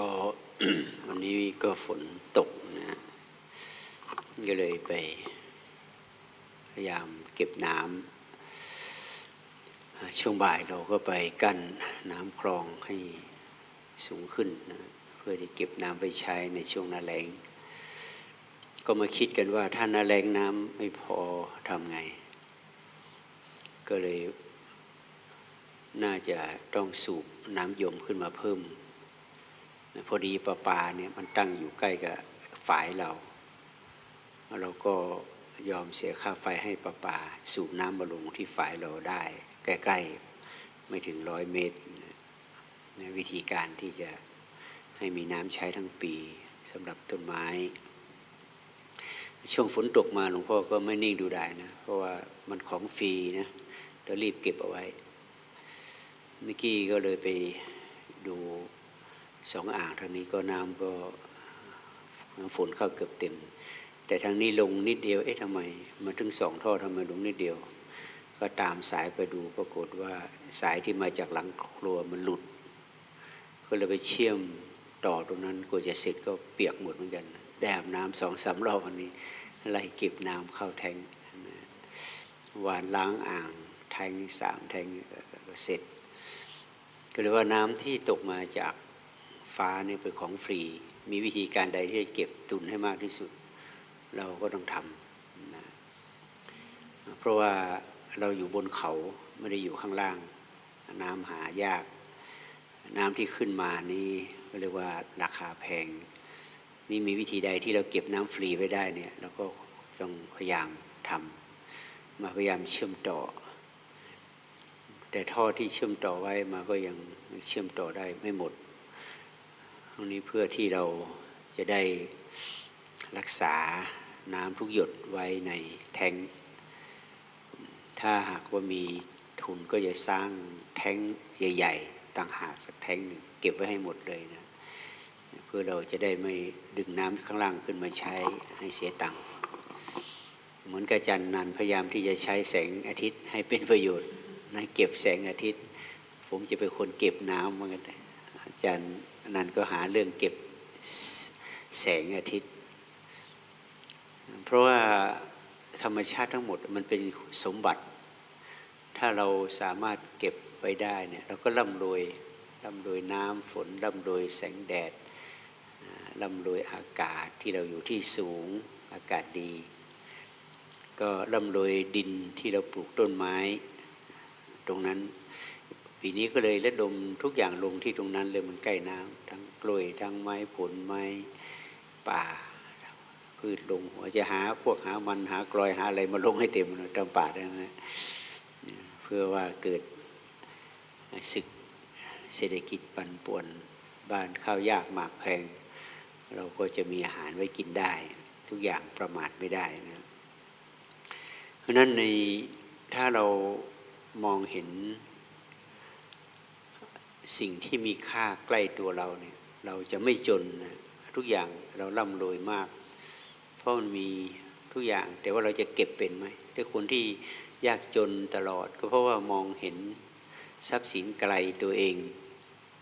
ก็วันนี้ก็ฝนตกนะ ก็เลยไป พยายามเก็บน้ำช่วงบ่ายเราก็ไปกั้นน้ำคลองให้สูงขึ้นนะเพื่อที่เก็บน้ำไปใช้ในช่วงหนาแรงก็มาคิดกันว่าถ้าหนาแรงน้ำไม่พอทำไง ก็เลยน่าจะต้องสูบน้ำยมขึ้นมาเพิ่ม พอดีประปาเนี่ยมันตั้งอยู่ใกล้กับฝายเรา เราก็ยอมเสียค่าไฟให้ประปา สูบน้ำมาลงที่ฝายเราได้ ใกล้ๆไม่ถึงร้อยเมตรนะวิธีการที่จะให้มีน้ำใช้ทั้งปีสำหรับต้นไม้ ช่วงฝนตกมาหลวงพ่อก็ไม่นิ่งดูได้นะ เพราะว่ามันของฟรีนะเรารีบเก็บเอาไว้เมื่อกี้ก็เลยไปดู สองอ่างทางนี้ก็น้ำก็ฝนเข้าเกือบเต็ม แต่ทางนี้ลงนิดเดียวเอ๊ะทำไมมาถึงสองท่อทำไมลงนิดเดียว ก็ตามสายไปดูปรากฏว่าสายที่มาจากหลังครัวมันหลุด ก็เลยไปเชื่อมต่อตรงนั้นกว่าจะเสร็จก็เปียกหมดเหมือนกันได้อาบน้ำสองสามรอบวันนี้ไล่เก็บน้ำเข้าแทงหวานล้างอ่างแทงสามแทงก็เสร็จก็เลยว่าน้ำที่ตกมาจาก ฟ้าเนี่ยเป็นของฟรี มีวิธีการใดที่จะเก็บตุนให้มากที่สุด เราก็ต้องทำนะเพราะว่าเราอยู่บนเขาไม่ได้อยู่ข้างล่าง น้ำหายาก น้ำที่ขึ้นมานี่เรียกว่าราคาแพง นี่มีวิธีใดที่เราเก็บน้ำฟรีไว้ได้เนี่ยเราก็ต้องพยายามทำมาพยายามเชื่อมต่อ แต่ท่อที่เชื่อมต่อไว้มาก็ยังเชื่อมต่อได้ไม่หมด ตรงนี้เพื่อที่เราจะได้รักษาน้ำทุกหยดไว้ในแทงค์ถ้าหากว่ามีทุนก็จะสร้างแทงค์ใหญ่ ๆ ต่างหากสักแทงค์หนึ่งเก็บไว้ให้หมดเลยนะ เพื่อเราจะได้ไม่ดึงน้ำข้างล่างขึ้นมาใช้ให้เสียตังค์เหมือนกับอาจารย์นันพยายามที่จะใช้แสงอาทิตย์ให้เป็นประโยชน์นะเก็บแสงอาทิตย์ ผมจะเป็นคนเก็บน้ำเหมือนกันอาจารย์ นันก็หาเรื่องเก็บแสงอาทิตย์ เพราะว่าธรรมชาติทั้งหมดมันเป็นสมบัติ ถ้าเราสามารถเก็บไว้ได้เนี่ยเราก็ร่ำรวยร่ำรวยน้ำฝนร่ำรวยแสงแดดร่ำรวยอากาศที่เราอยู่ที่สูงอากาศดี ก็ร่ำรวยดินที่เราปลูกต้นไม้ ตรงนั้น ปีนี้ก็เลยระดมทุกอย่างลงที่ตรงนั้นเลยมันใกล้น้ำทั้งกล้วยทั้งไม้ผลไม้ป่า พืชลงหัวจะหาพวกหามันหากลอยหาอะไรมาลงให้เต็มเลยตามป่าได้นะเพื่อว่าเกิดศึกเศรษฐกิจปั่นป่วนบ้านข้าวยากหมากแพง เราก็จะมีอาหารไว้กินได้ ทุกอย่างประมาทไม่ได้นะเพราะนั้นในถ้าเรามองเห็น สิ่งที่มีค่าใกล้ตัวเราเนี่ยเราจะไม่จนนะทุกอย่างเราร่ำรวยมาก เพราะมันมีทุกอย่าง แต่ว่าเราจะเก็บเป็นไหมถ้าคนที่ยากจนตลอด ก็เพราะว่ามองเห็นทรัพย์สินไกลตัวเอง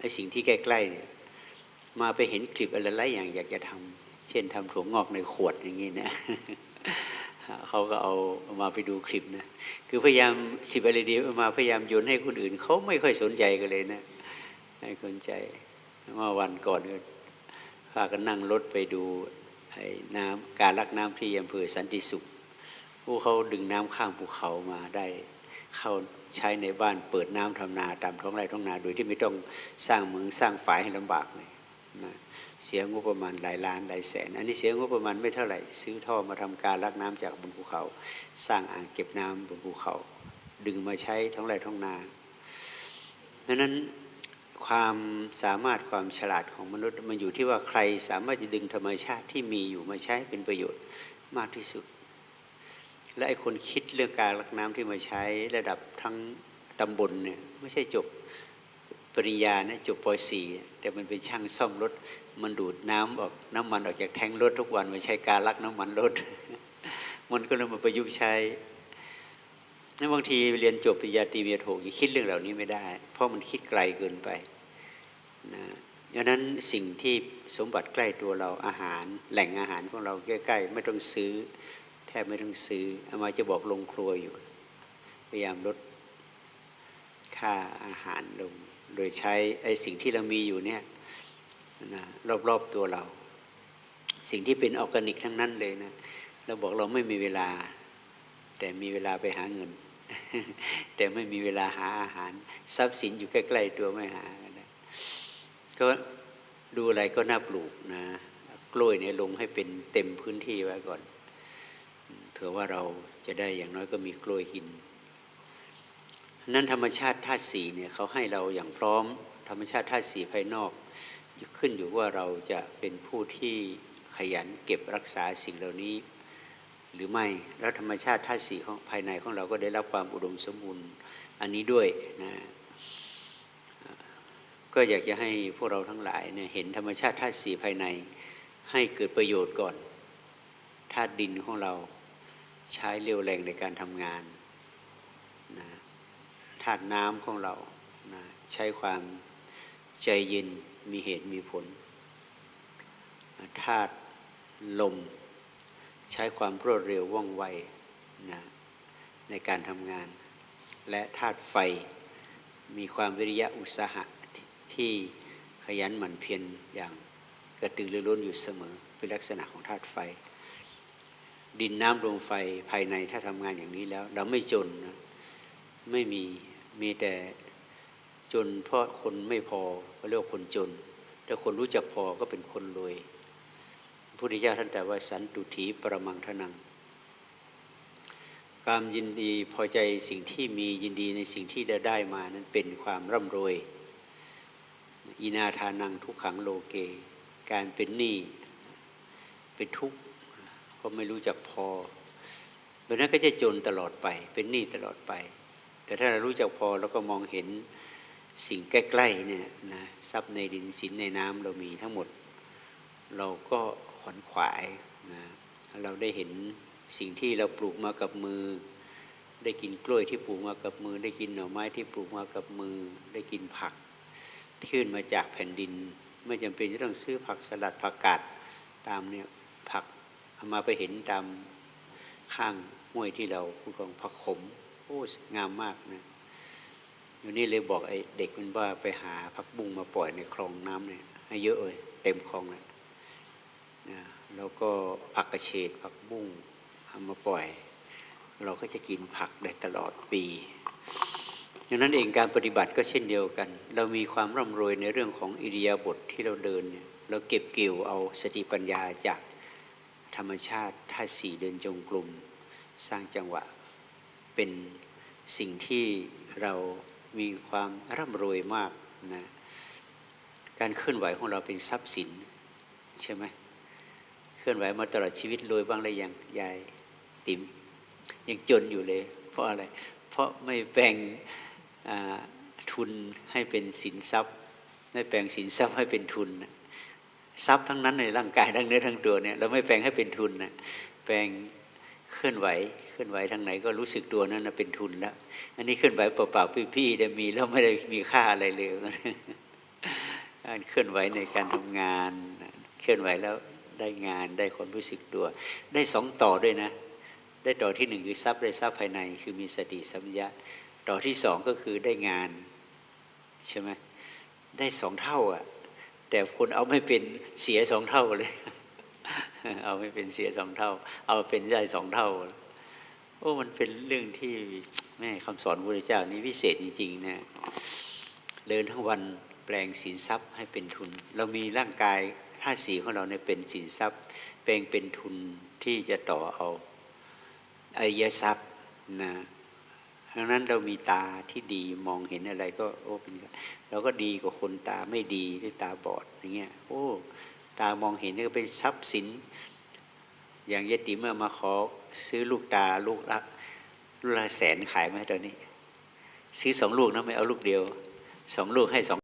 ไอ้สิ่งที่ใกล้ๆเนี่ยมาไปเห็นคลิปอะไรหลายอย่างอยากจะทำเช่นทำถั่วงอกในขวดอย่างนี้นะเขาก็เอามาไปดูคลิปนะ คือพยายามคลิปอะไรดีมาพยายามโยนให้คนอื่นเขาไม่ค่อยสนใจกันเลยนะ ให้คนใจเมื่อวันก่อนก็พากันนั่งรถไปดูไอ้น้ำการลักน้ำที่อำเภอสันติสุขผู้เขาดึงน้ำข้างภูเขามาได้เข้าใช้ในบ้านเปิดน้ำทำนาตามท้องไร่ท้องนา โดยที่ไม่ต้องสร้างเมืองสร้างฝายให้ลำบากเลยนะเสียงบประมาณหลายล้านหลายแสน อันนี้เสียงบประมาณไม่เท่าไหร่ ซื้อท่อมาทำการลักน้ำจากบนภูเขา สร้างอ่างเก็บน้ำบนภูเขา ดึงมาใช้ท้องไร่ท้องนาดังนั้น ความสามารถความฉลาดของมนุษย์ มันอยู่ที่ว่าใครสามารถจะดึงธรรมชาติที่มีอยู่มาใช้เป็นประโยชน์มากที่สุด และไอ้คนคิดเรื่องการลักน้ำที่มาใช้ระดับทั้งตำบลเนี่ยไม่ใช่จบปริญญานะจบป .4 แต่มันเป็นช่างซ่อมรถ มันดูดน้ำออกน้ำมันออกจากแทงรถทุกวันมาใช้การลักน้ำมันรถ มันก็เลยมาประยุกต์ใช้ แล้วบางทีเรียนจบปริญญาตรีปริญญาโทยังคิดเรื่องเหล่านี้ไม่ได้ เพราะมันคิดไกลเกินไปนะดังนั้นสิ่งที่สมบัติใกล้ตัวเราอาหาร แหล่งอาหารของเราใกล้ๆไม่ต้องซื้อ แทบไม่ต้องซื้ออามาจะบอกลงครัวอยู่ พยายามลดค่าอาหารลง โดยใช้ไอ้สิ่งที่เรามีอยู่เนี่ยนะรอบๆตัวเรา สิ่งที่เป็นออร์แกนิกทั้งนั้นเลยนะเราบอกเราไม่มีเวลา แต่มีเวลาไปหาเงิน แต่ไม่มีเวลาหาอาหาร ทรัพย์สินอยู่ใกล้ๆตัวไม่หาก็ดูอะไรก็น่าปลูกนะ กล้วยเนี่ยลงให้เป็นเต็มพื้นที่ไว้ก่อนเผื่อว่าเราจะได้อย่างน้อยก็มีกล้วยกิน นั้นธรรมชาติธาตุสีเนี่ยเขาให้เราอย่างพร้อม ธรรมชาติธาตุสีภายนอกขึ้นอยู่ว่าเราจะเป็นผู้ที่ขยันเก็บรักษาสิ่งเหล่านี้ หรือไม่ แล้วธรรมชาติธาตุสีของภายในของเราก็ได้รับความอุดมสมบูรณ์อันนี้ด้วยนะก็อยากจะให้พวกเราทั้งหลายเนี่ยเห็นธรรมชาติธาตุสีภายใน ให้เกิดประโยชน์ก่อนธาตุดินของเราใช้เรียวแรงในการทำงานนะธาตุน้ำของเรานะใช้ความใจเย็นมีเหตุมีผลธาตุลม ใช้ความรวดเร็วว่องไวนะในการทำงาน และธาตุไฟมีความวิริยะอุตสาหะที่ขยันหมั่นเพียรอย่างกระตือรือร้นอยู่เสมอ เป็นลักษณะของธาตุไฟ ดินน้ำลมไฟภายในถ้าทำงานอย่างนี้แล้ว เราไม่จนนะไม่มีมีแต่จนเพราะคนไม่พอก็เรียกคนจน ถ้าคนรู้จักพอก็เป็นคนรวย พุทธเจ้าท่านแต่ว่าสันตุถีประมังทนังความยินดีพอใจสิ่งที่มียินดีในสิ่งที่ได้ได้มานั้นเป็นความร่ำรวยอินาทานังทุกขังโลเก การเป็นหนี้เป็นทุกข์เพราะไม่รู้จักพอเพราะนั้นก็จะจนตลอดไป เป็นหนี้ตลอดไป แต่ถ้าเรารู้จักพอแล้วก็มองเห็นสิ่งใกล้ๆเนี่ยนะทรัพย์ในดินสินในน้ำเรามีทั้งหมด เราก็ ขวนขวายนะเราได้เห็นสิ่งที่เราปลูกมากับมือ ได้กินกล้วยที่ปลูกมากับมือ ได้กินหน่อไม้ที่ปลูกมากับมือ ได้กินผักขึ้นมาจากแผ่นดิน ไม่จำเป็นจะต้องซื้อผักสลัดผักกาดตามเนี่ยผักเอามาไปเห็นตามข้างห้วยที่เราพูดของผักขมโอ้งามมากนะอยู่นี่เลยบอกไอ้เด็กมันว่าไปหาผักบุ้งมาปล่อยในคลองน้ำเนี่ยให้เยอะเลยเต็มคลองเลย แล้วก็ผักกระเฉดผักบุ้งเอามาปล่อย เราก็จะกินผักได้ตลอดปีดังนั้นเองการปฏิบัติก็เช่นเดียวกัน เรามีความร่ำรวยในเรื่องของอิริยาบถทที่เราเดินเนี่ยเราเก็บเกี่ยวเอาสติปัญญาจากธรรมชาติท่าสี่เดินจงกรมสร้างจังหวะเป็นสิ่งที่เรามีความร่ำรวยมากนะการเคลื่อนไหวของเราเป็นทรัพย์สินใช่ไหม เคลื่อนไหวมาตลอดชีวิตรวยบ้างเลยยังยายติ๋มยังจนอยู่เลย เพราะอะไร เพราะไม่แบ่งทุนให้เป็นสินทรัพย์ ไม่แปลงสินทรัพย์ให้เป็นทุนทรัพย์ทั้งนั้นในร่างกายทั้งเนื้อทั้งตัวเนี่ยเราไม่แปลงให้เป็นทุนนะแปลงเคลื่อนไหว เคลื่อนไหวทางไหนก็รู้สึกตัวนั้นนะเป็นทุนแล้วอันนี้เคลื่อนไหวเปล่าๆพี่ๆได้มีแล้วไม่ได้มีค่าอะไรเลยการเคลื่อนไหวในการทำงาน เคลื่อนไหวแล้ว ได้งาน ได้ความรู้สึกตัว ได้สองต่อด้วยนะ ได้ต่อที่หนึ่งคือทรัพย์ได้ทรัพย์ภายใน คือมีสติสัมปชัญญะต่อที่สองก็คือได้งานใช่ไหมได้สองเท่าอะแต่คนเอาไม่เป็นเสียสองเท่าเลย เอาไม่เป็นเสียสองเท่า เอาเป็นได้สองเท่า โอ้มันเป็นเรื่องที่แม่คำสอนพระเจ้านี่วิเศษจริงๆนะเดินทั้งวันแปลงสินทรัพย์ให้เป็นทุน เรามีร่างกาย ธาตุสีของเราเนี่ยเป็นสินทรัพย์แปลงเป็นทุนที่จะต่อเอาอายทรัพย์นะดังนั้นเรามีตาที่ดีมองเห็นอะไรก็โอ้เป็นเราก็ดีกว่าคนตาไม่ดีหรือตาบอดอย่างเงี้ยโอ้ตามองเห็นนี่ก็เป็นทรัพย์สิน อย่างยติเมื่อมาขอซื้อลูกตาลูกละลูกละแสนขายไหมตอนนี้ ซื้อสองลูกนะไม่เอาลูกเดียวสองลูกให้สอง